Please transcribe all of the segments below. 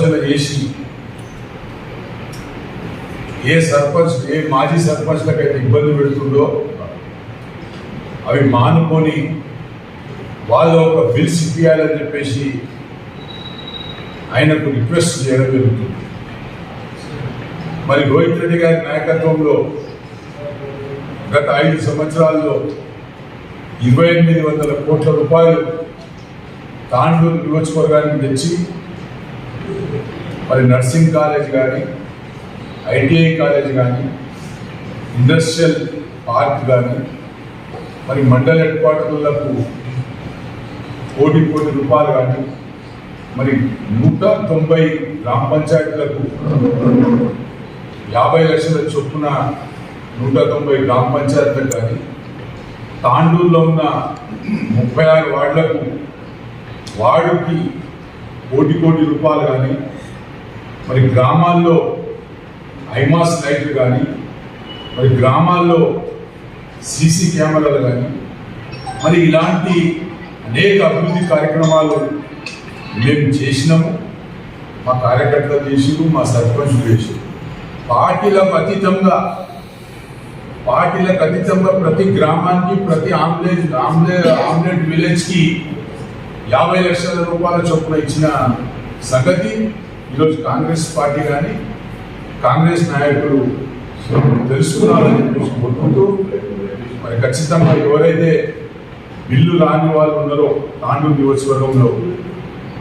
ఆలోచన చేసి ఏ సర్పంచ్ ఏ మాజీ సర్పంచ్లకైతే ఇబ్బంది పెడుతుందో అవి మానుకొని వాళ్ళు ఒక బిల్స్ ఇప్పించాలని చెప్పేసి ఆయనకు రిక్వెస్ట్ చేయడం జరుగుతుంది. మరి రోహిత్ రెడ్డి గారి నాయకత్వంలో గత ఐదు సంవత్సరాల్లో ఇరవై ఎనిమిది వందల కోట్ల రూపాయలు తాండూరు నియోజకవర్గానికి తెచ్చి మరి నర్సింగ్ కాలేజ్ కానీ ఐటీఐ కాలేజ్ కానీ ఇండస్ట్రియల్ పార్క్ కానీ మరి మండల హెడ్ క్వార్టర్లకు కోటి కోటి రూపాయలు కానీ మరి నూట తొంభై గ్రామ పంచాయతీలకు యాభై లక్షల చొప్పున నూట తొంభై గ్రామ పంచాయతీలకు కానీ తాండూరులో ఉన్న ముప్పై ఆరు వార్డులకు వార్డుకి కోటి కోటి రూపాయలు కానీ మరి గ్రామాల్లో ఐమాస్ లైట్లు కానీ మరి గ్రామాల్లో సీసీ కెమెరాలు కానీ మరి ఇలాంటి అనేక అభివృద్ధి కార్యక్రమాలు మేము చేసినాము. మా కార్యకర్తలు చేసిరు మా సర్పంచ్ చేసిరు పార్టీలకు అతీతంగా పార్టీలకు అతీతంగా ప్రతి గ్రామానికి ప్రతి ఆంబులెన్స్ ఆమ్లెట్ ఆమ్లెట్ విలేజ్కి యాభై లక్షల రూపాయల చొప్పున ఇచ్చిన సంగతి. ఈరోజు కాంగ్రెస్ పార్టీ కానీ కాంగ్రెస్ నాయకులు తెలుసుకున్నారని చెప్పేసి కోరుకుంటూ మరి ఖచ్చితంగా ఎవరైతే బిల్లు రాని వాళ్ళు ఉన్నారో తాండూరు నియోజకవర్గంలో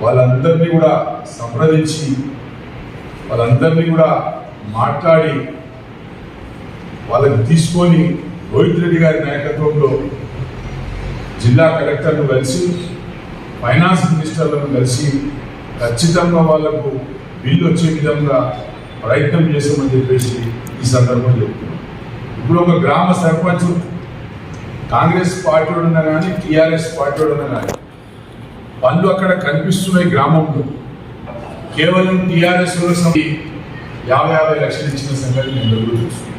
వాళ్ళందరినీ కూడా సంప్రదించి వాళ్ళందరినీ కూడా మాట్లాడి వాళ్ళకి తీసుకొని రోహిత్ రెడ్డి గారి నాయకత్వంలో జిల్లా కలెక్టర్ను కలిసి ఫైనాన్స్ మినిస్టర్లను కలిసి ఖచ్చితంగా వాళ్ళకు బిల్లు వచ్చే విధంగా ప్రయత్నం చేస్తామని చెప్పేసి ఈ సందర్భంలో చెప్తున్నాం. ఇప్పుడు ఒక గ్రామ సర్పంచ్ కాంగ్రెస్ పార్టీ ఉన్నా కానీ టీఆర్ఎస్ పార్టీ ఉన్నా కానీ పనులు అక్కడ కనిపిస్తున్నాయి గ్రామంలో. కేవలం టీఆర్ఎస్ యాభై యాభై లక్షలు ఇచ్చిన సంగతి నేను ఎదురు చూస్తున్నాను.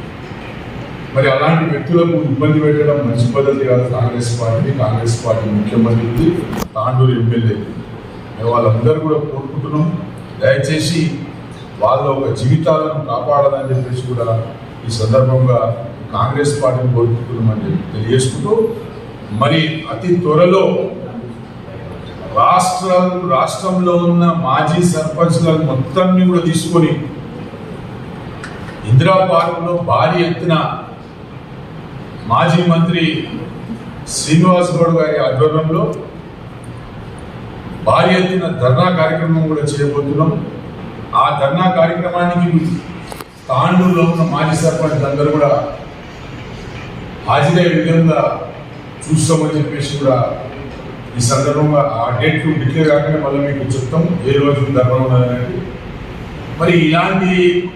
మరి అలాంటి వ్యక్తులకు ఇబ్బంది పెట్టడం మంచి పద్ధతి కాదు. కాంగ్రెస్ పార్టీ కాంగ్రెస్ పార్టీ ముఖ్యమంత్రి తాండూరు ఎమ్మెల్యే. మేము వాళ్ళందరూ కూడా కోరుకుంటున్నాం. దయచేసి వాళ్ళ ఒక జీవితాలను కాపాడాలని చెప్పేసి కూడా ఈ సందర్భంగా కాంగ్రెస్ పార్టీని కోరుకుంటున్నామని చెప్పి తెలియజేసుకుంటూ మరి అతి త్వరలో రాష్ట్ర రాష్ట్రంలో ఉన్న మాజీ సర్పంచ్లను మొత్తాన్ని కూడా తీసుకొని ఇందిరా పార్కులో భారీ ఎత్తున మాజీ మంత్రి శ్రీనివాస్ గౌడ్ గారి ఆధ్వర్యంలో భారీ ఎత్తున ధర్నా కార్యక్రమం కూడా చేయబోతున్నాం. ఆ ధర్నా కార్యక్రమానికి తాండూరులో ఉన్న మాజీ సర్పంచ్ అందరూ కూడా హాజరయ్యే విధంగా చూస్తామని చెప్పేసి కూడా ఈ సందర్భంగా ఆ డేట్లు డిక్లేర్ కాకుండా మళ్ళీ మీకు చెప్తాం. ఏ రోజు ధర్మం ఉన్నదనేది మరి ఇలాంటి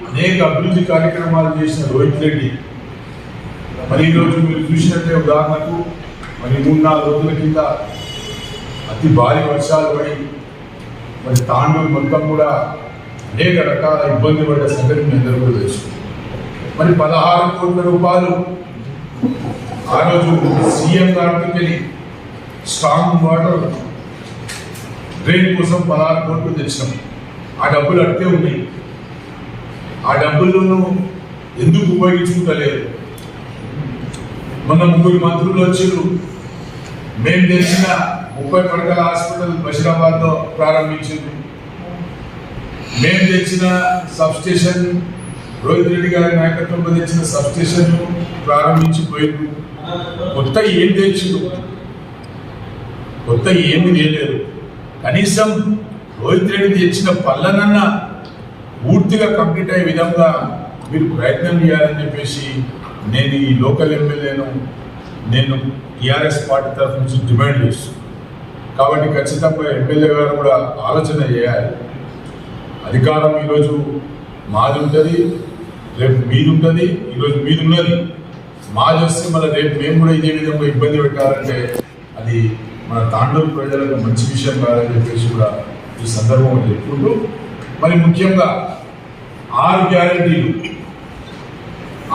అనేక అభివృద్ధి కార్యక్రమాలు చేసిన రోహిత్ రెడ్డి మరి ఈరోజు మీరు చూసినట్టే ఉదాహరణకు మరి మూడు నాలుగు రోజుల కింద అతి భారీ వర్షాలు పడి మరి తాండూరు మొత్తం కూడా అనేక రకాల ఇబ్బంది పడ్డ సంగతి మీ అందరూ కూడా తెలుసు. మరి పదహారు కోట్ల రూపాయలు ఆ రోజు సీఎం గారికి వెళ్ళి స్ట్రాంగ్ వాటర్ డ్రైన్ కోసం పదహారు కోట్లు తెచ్చినాం. ఆ డబ్బులు అట్టే ఉన్నాయి. ఆ డబ్బులను ఎందుకు ఉపయోగించుకుంటలేదు మొన్న ముగ్గురు మంత్రులు వచ్చారు మేము తెలిసిన ముప్పై పడకల హాస్పిటల్ బషీరాబాద్లో ప్రారంభించింది. మేము తెచ్చిన సబ్ స్టేషన్ రోహిత్ రెడ్డి గారి నాయకత్వంలో తెచ్చిన సబ్ స్టేషన్ ప్రారంభించిపోయింది. కొత్త ఏం తెచ్చిండు? కొత్త ఏమి చేయలేదు. కనీసం రోహిత్ రెడ్డి తెచ్చిన పళ్ళనన్నా పూర్తిగా కంప్లీట్ అయ్యే విధంగా మీరు ప్రయత్నం చేయాలని చెప్పేసి నేను ఈ లోకల్ ఎమ్మెల్యేను నేను టీఆర్ఎస్ పార్టీ తరఫు నుంచి డిమాండ్ చేస్తున్నాను కాబట్టి ఖచ్చితంగా ఎమ్మెల్యే గారు కూడా ఆలోచన చేయాలి. అధికారం ఈరోజు మాది ఉంటుంది రేపు మీది ఉంటుంది ఈరోజు మీది ఉన్నది మాది వస్తే మన రేపు మేము కూడా ఇదే విధంగా ఇబ్బంది పెట్టాలంటే అది మన తాండూరు ప్రజలకు మంచి విషయం కాదని చెప్పేసి కూడా ఈ సందర్భంలో చెప్పుకుంటూ మరి ముఖ్యంగా ఆరు గ్యారంటీలు.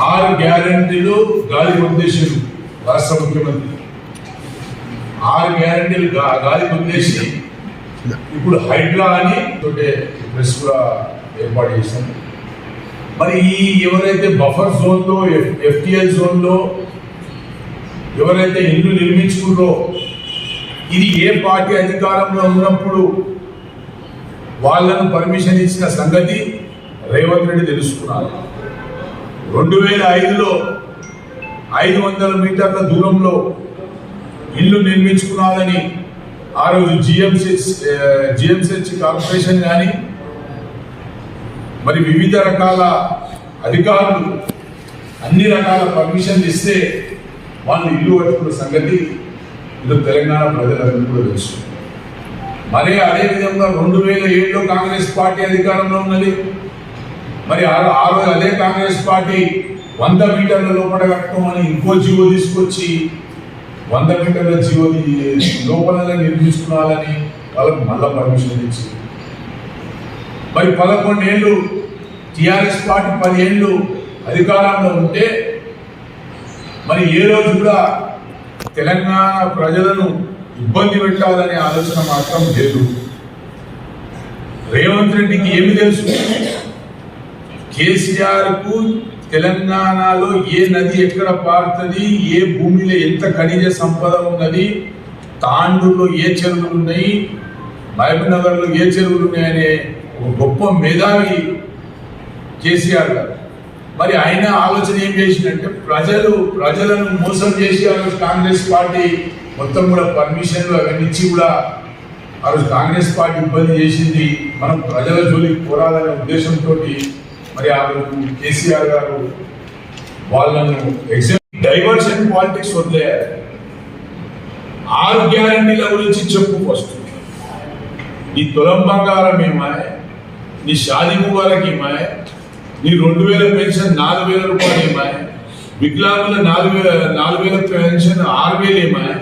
ఆరు గ్యారంటీలు గాలి ఉద్దేశం రాష్ట్ర ముఖ్యమంత్రి. ఆరు గ్యారంటీలు గాలి ఉద్దేశి ఇప్పుడు హైడ్రా అని తోటే ప్రెస్ కూడా ఏర్పాటు చేశాం. మరి ఈ ఎవరైతే బఫర్ జోన్లో ఎఫ్టిఎల్ జోన్లో ఎవరైతే ఇల్లు నిర్మించుకున్నారో ఇది ఏ పార్టీ అధికారంలో ఉన్నప్పుడు వాళ్ళను పర్మిషన్ ఇచ్చిన సంగతి రేవంత్ రెడ్డి తెలుసుకున్నారు. రెండు వేల ఐదులో ఐదు వందల మీటర్ల దూరంలో ఇల్లు నిర్మించుకున్నాదని ఆ రోజు జిఎంసి జిఎంసెచ్ కార్పొరేషన్ కానీ మరి వివిధ రకాల అధికారులు అన్ని రకాల పర్మిషన్లు ఇస్తే వాళ్ళు ఇల్లు కట్టుకున్న సంగతి ఇది తెలంగాణ ప్రజలందరూ కూడా తెలుసు. మరి అదేవిధంగా రెండు వేల ఏడులో కాంగ్రెస్ పార్టీ అధికారంలో ఉన్నది. మరి ఆ రోజు అదే కాంగ్రెస్ పార్టీ వంద మీటర్ల లోపల కట్టమని ఇంకో జీవో తీసుకొచ్చి వంద మీటర్ల జీవో లోపల నిర్మించుకోవాలని వాళ్ళకు మళ్ళా పర్మిషన్ ఇచ్చి. మరి పదకొండేళ్ళు టిఆర్ఎస్ పార్టీ పదిహేళ్ళు అధికారంలో ఉంటే మరి ఏ రోజు కూడా తెలంగాణ ప్రజలను ఇబ్బంది పెట్టాలనే ఆలోచన మాత్రం లేదు. రేవంత్ రెడ్డికి ఏమి తెలుసు? కేసీఆర్కు తెలంగాణలో ఏ నది ఎక్కడ పారుతుంది ఏ భూమిలో ఎంత ఖనిజ సంపద ఉన్నది తాండూరులో ఏ చెరువులు ఉన్నాయి మహబూబ్నగర్లో ఏ చెరువులు ఉన్నాయనే ఒక గొప్ప మేధావి కేసీఆర్ గారు. మరి ఆయన ఆలోచన ఏం చేసిందంటే ప్రజలు ప్రజలను మోసం చేసి ఆ రోజు కాంగ్రెస్ పార్టీ మొత్తం కూడా పర్మిషన్లు అవన్నీ ఇచ్చి కూడా ఆ రోజు కాంగ్రెస్ పార్టీ ఇబ్బంది చేసింది. మనం ప్రజల జోలికి పోరాదనే ఉద్దేశంతో మరి ఆ రోజు కేసీఆర్ గారు వాళ్ళను ఎగ్జామ్ డైవర్షన్ పాలిటిక్స్ వదిలేయాలి. ఆరు గ్యారంటీల గురించి చెప్పు ఫస్ట్ నీ తులం బంగారం ఏమాయ్? నీ షాది ముబారక్ ఏమాయ్? నీ రెండు వేల పెన్షన్ నాలుగు వేల రూపాయలు ఏమాయ్? వికలాంగుల నాలుగు వేల నాలుగు వేల పెన్షన్ ఆరు వేలు ఏమాయ్?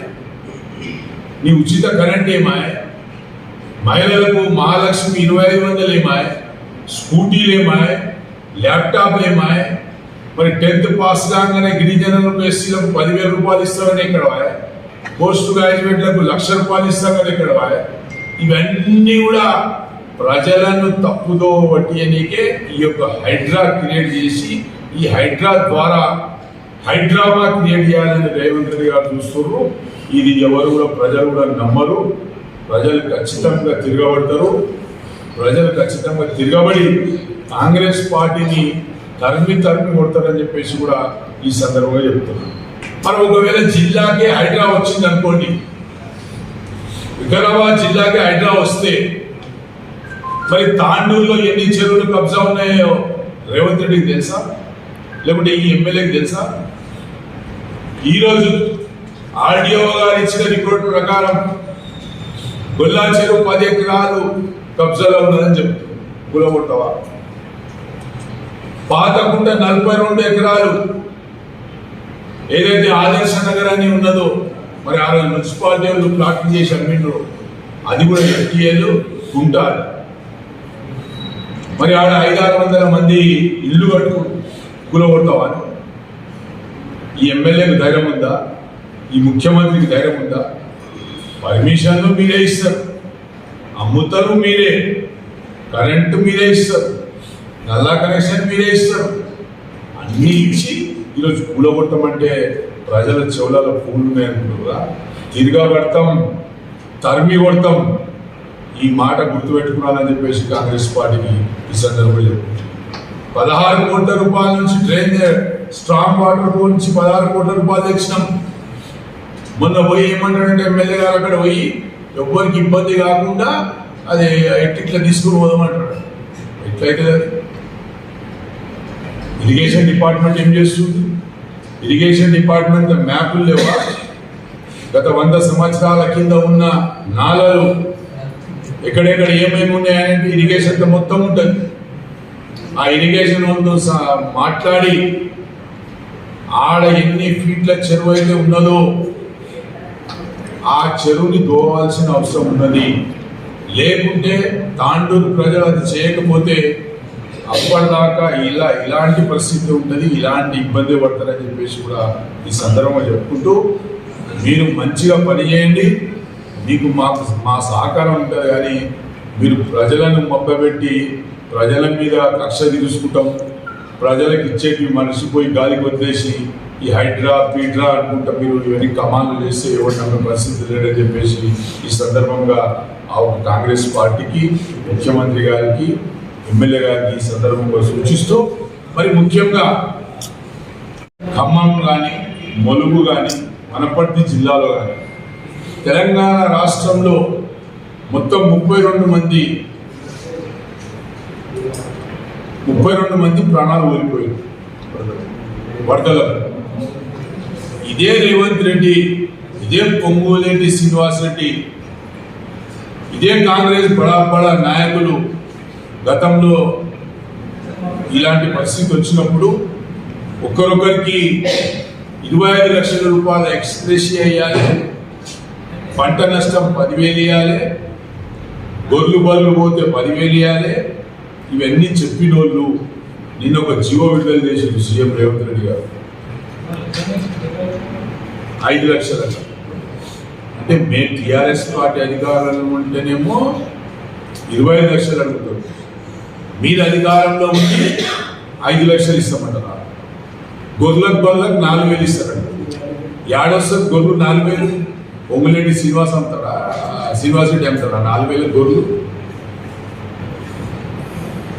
నీ ఉచిత కరెంట్ ఏమాయ్? మహిళలకు మహాలక్ష్మి ఇరవై ఐదు వందలు ఏమాయ్? స్కూటీలు ఏమాయ్? ల్యాప్టాప్లు ఏమాయ్? మరి టెన్త్ పాస్ కాగానే గిరిజనులకు ఎస్సీలకు పదివేల రూపాయలు ఇస్తామని ఇక్కడ వాయ్? పోస్ట్ గ్రాడ్యుయేట్లకు లక్ష రూపాయలు ఇస్తామని ఇక్కడ వాయ్? ఇవన్నీ కూడా ప్రజలను తప్పుదో పట్టియనీకే ఈ యొక్క హైడ్రా క్రియేట్ చేసి ఈ హైడ్రా ద్వారా హైడ్రామా క్రియేట్ చేయాలని రేవంత్ రెడ్డి గారు చూస్తున్నారు. ఇది ఎవరు కూడా ప్రజలు కూడా నమ్మరు. ప్రజలు ఖచ్చితంగా తిరగబడతారు. ప్రజలు ఖచ్చితంగా తిరగబడి కాంగ్రెస్ పార్టీని తరిమి తరిమి కొడతారని చెప్పేసి కూడా ఈ సందర్భంగా చెప్తున్నాను మరి ఒకవేళ జిల్లాకే హైడ్రా వచ్చింది అనుకోండి వికారాబాద్ జిల్లాకి హైడ్రా వస్తే మరి తాండూరులో ఎన్ని చెరువులు కబ్జా ఉన్నాయో రేవంత్ రెడ్డికి తెలుసా? లేకుంటే ఈ ఎమ్మెల్యేకి తెలుసా? ఈరోజు ఆర్డీఓ గారు ఇచ్చిన రిపోర్ట్ ప్రకారం గొల్లా చెరువు పది ఎకరాలు కబ్జాలో ఉన్నదని చెప్తారు గులగొట్టవా? పాతకుంట నలభై రెండు ఎకరాలు. ఏదైతే ఆదర్శ నగరాన్ని ఉన్నదో మరి ఆ రోజు మున్సిపాలిటీ వాళ్ళు ప్లాటింగ్ చేసి అమ్మిండ్రు. అది కూడా ఎఫ్టీఏలు ఉంటారు మరి ఆడ ఐదారు వందల మంది ఇల్లు కట్టు కూలగొడతావా? ఈ ఎమ్మెల్యేకి ధైర్యం ఉందా? ఈ ముఖ్యమంత్రికి ధైర్యం ఉందా? పర్మిషన్లు మీరే ఇస్తారు. అమ్ముతారు మీరే. కరెంటు మీరే ఇస్తారు. నల్లా కనెక్షన్ మీరే ఇస్తారు. అన్నీ ఇచ్చి ఈరోజు కూలగొట్టమంటే ప్రజల చెవులలో పూలు ఉన్నాయనుకుంటున్నారా తిరిగా పెడతాం తరిమి కొడతాం. ఈ మాట గుర్తుపెట్టుకున్నానని చెప్పేసి కాంగ్రెస్ పార్టీకి ఈ సందర్భంలో పదహారు కోట్ల రూపాయల నుంచి డ్రైన్ స్ట్రాంగ్ వాటర్ నుంచి పదహారు కోట్ల రూపాయలు తెచ్చినాం. మొన్న పోయి ఏమంటాడంటే ఎమ్మెల్యే గారు అక్కడ పోయి ఎవ్వరికి ఇబ్బంది కాకుండా అది ఎట్టిట్లా తీసుకుని పోదామంటాడు ఎట్లయితే ఇరిగేషన్ డిపార్ట్మెంట్ ఏం చేస్తుంది? ఇరిగేషన్ డిపార్ట్మెంట్ మ్యాపులు లేవా? గత వంద సంవత్సరాల కింద ఉన్న నాలలు ఎక్కడెక్కడ ఏమేమి ఉన్నాయనేది ఇరిగేషన్ మొత్తం ఉంటుంది. ఆ ఇరిగేషన్ వాళ్ళతో మాట్లాడి ఆడ ఎన్ని ఫీట్ల చెరువు అయితే ఉన్నదో ఆ చెరువుని దోవాల్సిన అవసరం ఉన్నది. లేకుంటే తాండూరు ప్రజలు అది చేయకపోతే అప్పటిదాకా ఇలా ఇలాంటి పరిస్థితి ఉంటుంది ఇలాంటి ఇబ్బంది పడతారని చెప్పేసి కూడా ఈ సందర్భంగా చెప్పుకుంటూ మీరు మంచిగా పని చేయండి. మీకు మాకు మా సహకారం ఉంటుంది కానీ మీరు ప్రజలను మబ్బబెట్టి ప్రజల మీద కక్ష తీర్చుకుంటాం ప్రజలకు ఇచ్చేటి మనిషిపోయి గాలికి వదిలేసి ఈ హైడ్రా పీడ్రా అనుకుంటా మీరు ఇవన్నీ కమాండ్లు చేస్తే ఇవ్వడం పరిస్థితి లేదని చెప్పేసి ఈ సందర్భంగా ఆ కాంగ్రెస్ పార్టీకి ముఖ్యమంత్రి గారికి ఎమ్మెల్యే గారికి ఈ సందర్భంగా సూచిస్తూ మరి ముఖ్యంగా ఖమ్మం కానీ మలుగు కానీ వనపర్తి జిల్లాలో కానీ తెలంగాణ రాష్ట్రంలో మొత్తం ముప్పై రెండు మంది ముప్పై రెండు మంది ప్రాణాలు ఓడిపోయారు వరదల. ఇదే రేవంత్ రెడ్డి ఇదే పొంగులేటి శ్రీనివాస్ రెడ్డి ఇదే కాంగ్రెస్ బడా బడా నాయకులు గతంలో ఇలాంటి పరిస్థితి వచ్చినప్పుడు ఒకరొకరికి ఇరవై ఐదు లక్షల రూపాయల ఎక్స్ప్రెస్ అయ్యాలి పంట నష్టం పదివేలు ఇవ్వాలి గొర్రెలు బళ్ళు పోతే పదివేలు ఇవ్వాలి. ఇవన్నీ చెప్పినోళ్ళు నిన్న ఒక జీవో విడుదల చేసిండు సీఎం రేవంత్ రెడ్డి గారు. ఐదు లక్షల అంటే మేము టీఆర్ఎస్ పార్టీ అధికారంలో ఉంటేనేమో ఇరవై ఐదు లక్షలు అడుగుతాం మీరు అధికారంలో ఉండి ఐదు లక్షలు ఇస్తామంటారా గొర్రెలకు గొర్రెలకు నాలుగు వేలు ఇస్తారంట. ఏడొస్తుంది గొర్రెలు నాలుగు వేలు? ఒంగులేటి శ్రీనివాస్ అమ్ముతాడా శ్రీనివాస్ రెడ్డి అమ్ముతాడా నాలుగు వేల గొర్రెలు?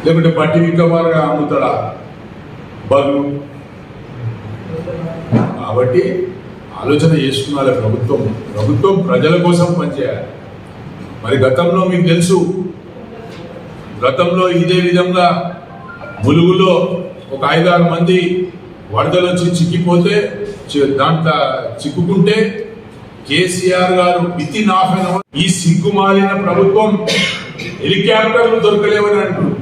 లేకుంటే పట్టి వికమారుగా అమ్ముతాడా? బర్రెలు? కాబట్టి ఆలోచన చేసుకున్నారు ప్రభుత్వం. ప్రభుత్వం ప్రజల కోసం పనిచేయాలి. మరి గతంలో మీకు తెలుసు గతంలో ఇదే విధంగా ములుగులో ఒక ఐదారు మంది వరదలు వచ్చి చిక్కిపోతే చి- దాంట్లో చిక్కుకుంటే KCR garu within half an hour ఈ సిగ్గుమాలిన ప్రభుత్వం హెలికాప్టర్లు దొరకలేవని అంటున్నారు.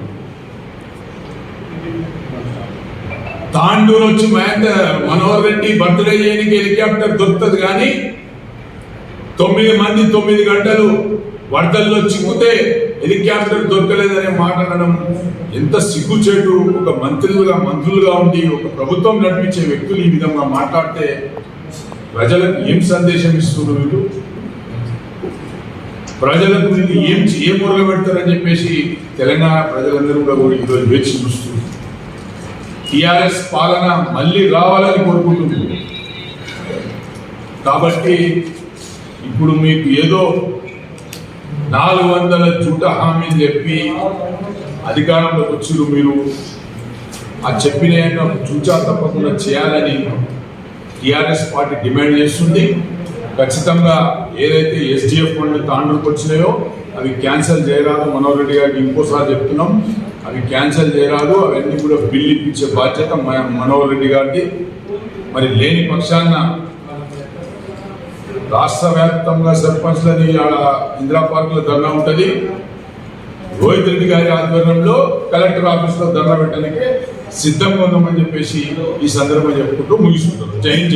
తాండూరు వచ్చి మహేందర్ మనోహర్ రెడ్డి బర్త్డే చేయడానికి హెలికాప్టర్ దొరుకుతుంది కానీ తొమ్మిది మంది తొమ్మిది గంటలు వరదల్లో చిక్కుతే హెలికాప్టర్ దొరకలేదనే మాట అనడం ఎంత సిగ్గుచేటు. ఒక మంత్రులుగా మంత్రులుగా ఉండి ఒక ప్రభుత్వం నడిపించే వ్యక్తులు ఈ విధంగా మాట్లాడితే ప్రజలకు ఏం సందేశం ఇస్తున్నారు వీళ్ళు? ప్రజలకు వీళ్ళు ఏం ఏం పెడతారని చెప్పేసి తెలంగాణ ప్రజలందరూ కూడా ఈరోజు వేచి చూస్తుంది టిఆర్ఎస్ పాలన మళ్ళీ రావాలని కోరుకుంటుంది కాబట్టి ఇప్పుడు మీకు ఏదో నాలుగు వందల చుట్ట హామీలు చెప్పి అధికారంలోకి వచ్చారు మీరు. ఆ చెప్పిన చూచా తప్పకుండా చేయాలని టిఆర్ఎస్ పార్టీ డిమాండ్ చేస్తుంది. ఖచ్చితంగా ఏదైతే ఎస్డిఎఫ్ ఫండ్లు తాండ్రుకు వచ్చినాయో అవి క్యాన్సిల్ చేయరాదు. మనోహర్ రెడ్డి గారికి ఇంకోసారి చెప్తున్నాం. అవి క్యాన్సిల్ చేయరాదు. అవన్నీ కూడా బిల్లు ఇప్పించే బాధ్యత మన మనోహర్ రెడ్డి గారిది. మరి లేని పక్షాన రాష్ట్ర వ్యాప్తంగా సర్పంచ్లని ఆడ ఇందిరా పార్క్లో ధర్నా ఉంటది. రోహిత్ రెడ్డి గారి ఆధ్వర్యంలో కలెక్టర్ ఆఫీస్లో ధర్నా పెట్టడానికి సిద్ధంగా ఉందామని చెప్పేసి ఈ సందర్భంగా చెప్పుకుంటూ ముగిస్తుంటారు జై హింద్